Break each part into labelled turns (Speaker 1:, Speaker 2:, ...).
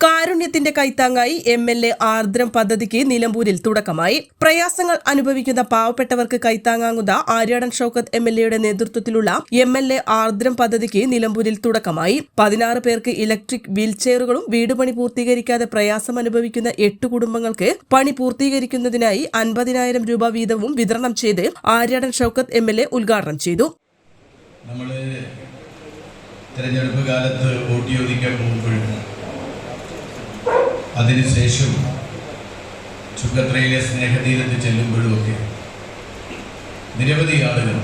Speaker 1: കാരുണ്യത്തിന്റെ കൈത്താങ്ങായി M L A Aardram പദ്ധതിക്ക് നിലമ്പൂരിൽ തുടക്കമായി. പ്രയാസങ്ങൾ അനുഭവിക്കുന്ന പാവപ്പെട്ടവർക്ക് കൈത്താങ്ങാങ്ങുന്ന ആര്യാടൻ ഷൌക്കത്ത് എം എൽ എയുടെ നേതൃത്വത്തിലുള്ള എം എൽ എ ആർദ്രം പദ്ധതിക്ക് നിലമ്പൂരിൽ തുടക്കമായി. പതിനാറ് പേർക്ക് ഇലക്ട്രിക് വീൽചെയറുകളും വീട് പണി പൂർത്തീകരിക്കാതെ പ്രയാസം അനുഭവിക്കുന്ന എട്ട് കുടുംബങ്ങൾക്ക് പണി പൂർത്തീകരിക്കുന്നതിനായി അൻപതിനായിരം രൂപ വീതവും വിതരണം ചെയ്ത് Aryadan Shoukath M L A ഉദ്ഘാടനം ചെയ്തു.
Speaker 2: തെരഞ്ഞെടുപ്പ് കാലത്ത് വോട്ട് ചോദിക്കാൻ പോകുമ്പോഴും അതിനുശേഷം ചുങ്കത്രയിലെ സ്നേഹതീരത്ത് ചെല്ലുമ്പോഴുമൊക്കെ നിരവധി ആളുകൾ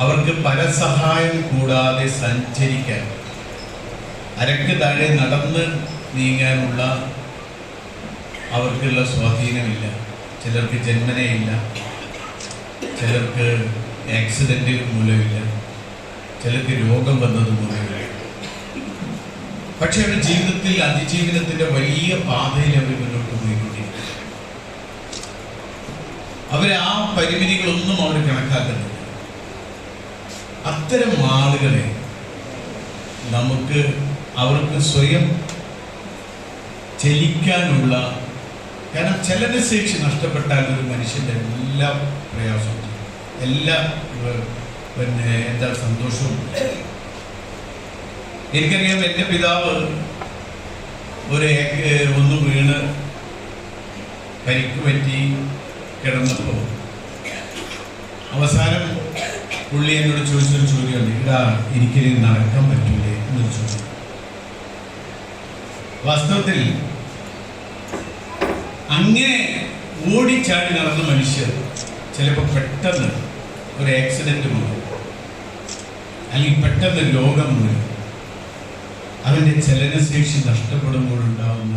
Speaker 2: അവർക്ക് പരസഹായം കൂടാതെ സഞ്ചരിക്കാൻ അരക്ക് താഴെ നടന്ന് നീങ്ങാനുള്ള അവർക്കുള്ള സ്വാധീനമില്ല. ചിലർക്ക് ജന്മനയില്ല. ചിലർക്ക് ആക്സിഡന്റ് മൂലമില്ല. ചിലർക്ക് രോഗം വന്നത് മൂലമില്ല. പക്ഷെ അവരുടെ ജീവിതത്തിൽ അതിജീവനത്തിന്റെ വലിയ പാതയിൽ അവർ മുന്നോട്ട് പോയിക്കൊണ്ടിരിക്കും അവർ ആ പരിമിതികളൊന്നും അവർ കണക്കാക്കുന്നില്ല. അത്തരം ആളുകളെ നമുക്ക് അവർക്ക് സ്വയം ചലിക്കാനുള്ള കാരണം ചലനശേഷി നഷ്ടപ്പെട്ടാൽ ഒരു മനുഷ്യന്റെ എല്ലാ പ്രയാസവും എല്ലാ പിന്നെ എന്താ സന്തോഷവും എനിക്കറിയാം എന്റെ പിതാവ് ഒരു ഒന്ന് വീണ് പരിക്ക് പറ്റി കിടന്നപ്പോൾ അവസാനം പുള്ളി എന്നോട് ചോദിച്ചൊരു ചോദ്യമുണ്ട് ഇടാ എനിക്കിനി നടക്കാൻ പറ്റൂലേ? എന്നൊരു ചോദ്യം. വാസ്തവത്തിൽ അങ്ങനെ ഓടിച്ചാടി നടന്ന മനുഷ്യർ ചിലപ്പോൾ പെട്ടെന്ന് ഒരു ആക്സിഡന്റ് മാറും അല്ലെങ്കിൽ പെട്ടെന്ന് ലോകം മൂലം അവന്റെ ചലനശേഷി നഷ്ടപ്പെടുമ്പോഴുണ്ടാവുന്ന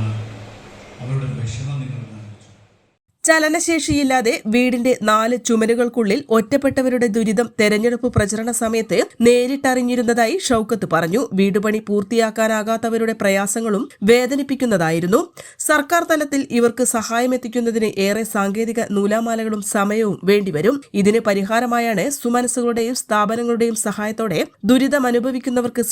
Speaker 2: അവരുടെ വിഷമം നിങ്ങൾ.
Speaker 1: ചലനശേഷിയില്ലാതെ വീടിന്റെ നാല് ചുമരുകൾക്കുള്ളിൽ ഒറ്റപ്പെട്ടവരുടെ ദുരിതം തെരഞ്ഞെടുപ്പ് പ്രചരണ സമയത്ത് നേരിട്ടറിഞ്ഞിരുന്നതായി ഷൌക്കത്ത് പറഞ്ഞു. വീടുപണി പൂർത്തിയാക്കാനാകാത്തവരുടെ പ്രയാസങ്ങളും വേദനിപ്പിക്കുന്നതായിരുന്നു. സർക്കാർ തലത്തിൽ ഇവർക്ക് സഹായമെത്തിക്കുന്നതിന് ഏറെ സാങ്കേതിക നൂലാമാലകളും സമയവും വേണ്ടിവരും. ഇതിന് പരിഹാരമായാണ് സുമനസ്സുകളുടെയും സ്ഥാപനങ്ങളുടെയും സഹായത്തോടെ ദുരിതം അനുഭവിക്കുന്നവർക്ക്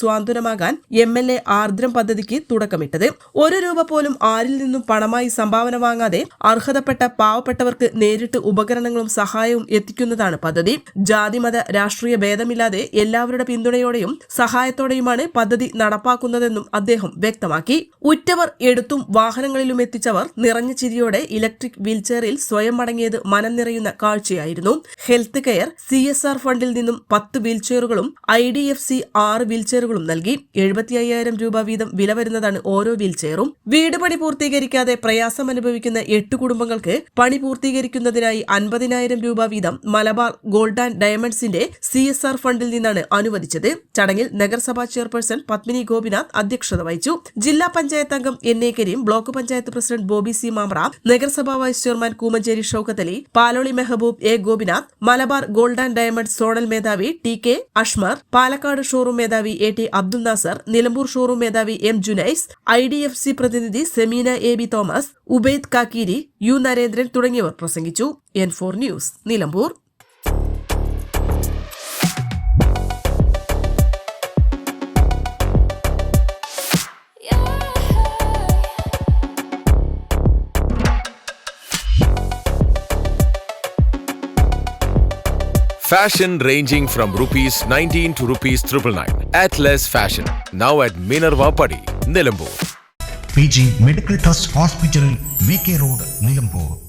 Speaker 1: എം എൽ എ ആർദ്രം പദ്ധതിക്ക് തുടക്കമിട്ടത്. ഒരു രൂപ പോലും ആരിൽ നിന്നും പണമായി സംഭാവന വാങ്ങാതെ അർഹതപ്പെട്ട പാവപ്പെട്ടവർക്ക് നേരിട്ട് ഉപകരണങ്ങളും സഹായവും എത്തിക്കുന്നതാണ് പദ്ധതി. ജാതിമത രാഷ്ട്രീയ ഭേദമില്ലാതെ എല്ലാവരുടെ പിന്തുണയോടെയും സഹായത്തോടെയുമാണ് പദ്ധതി നടപ്പാക്കുന്നതെന്നും അദ്ദേഹം വ്യക്തമാക്കി. ഉറ്റവർ എടുത്തും വാഹനങ്ങളിലും എത്തിച്ചവർ നിറഞ്ഞ ചിരിയോടെ ഇലക്ട്രിക് വീൽചെയറിൽ സ്വയം മടങ്ങിയത് മനം നിറയുന്ന കാഴ്ചയായിരുന്നു. Health care C S R ഫണ്ടിൽ നിന്നും പത്ത് വീൽചെയറുകളും ഐ ഡി എഫ് സി ആറ് വീൽചെയറുകളും നൽകി. എഴുപത്തി അയ്യായിരം രൂപ വീതം വില വരുന്നതാണ് ഓരോ വീൽചെയറും. വീട് പണി പൂർത്തീകരിക്കാതെ പ്രയാസം അനുഭവിക്കുന്ന എട്ട് കുടുംബങ്ങൾക്ക് പണി പൂർത്തീകരിക്കുന്നതിനായി അൻപതിനായിരം രൂപ വീതം മലബാർ ഗോൾഡ് ആൻഡ് ഡയമണ്ട്സിന്റെ സി എസ് ആർ ഫണ്ടിൽ നിന്നാണ് അനുവദിച്ചത്. ചടങ്ങിൽ നഗരസഭാ ചെയർപേഴ്സൺ പത്മിനി ഗോപിനാഥ് അധ്യക്ഷത വഹിച്ചു. ജില്ലാ പഞ്ചായത്ത് അംഗം N A Kareem block panchayat president Bobby C Mamra നഗരസഭാ vice chairman Koomancheri Shoukath Ali Paloli Mehaboob A Gopinath Malabar gold and diamond zonal മേധാവി T K Ashmar Palakkad showroom മേധാവി A T Abdul Nasar Nilambur showroom മേധാവി M Junais I D F C പ്രതിനിധി Semeena A B Thomas Ubaid Kakkeeri U Narendran തുടങ്ങിയവർ പ്രസംഗിച്ചു N four news Nilambur
Speaker 3: Fashion ranging from rupees 19 to rupees 999. Atlas Fashion. Now at Minerva Padi, Nilambur.
Speaker 4: PG Medical Trust Hospital, VK Road, K road Nilambur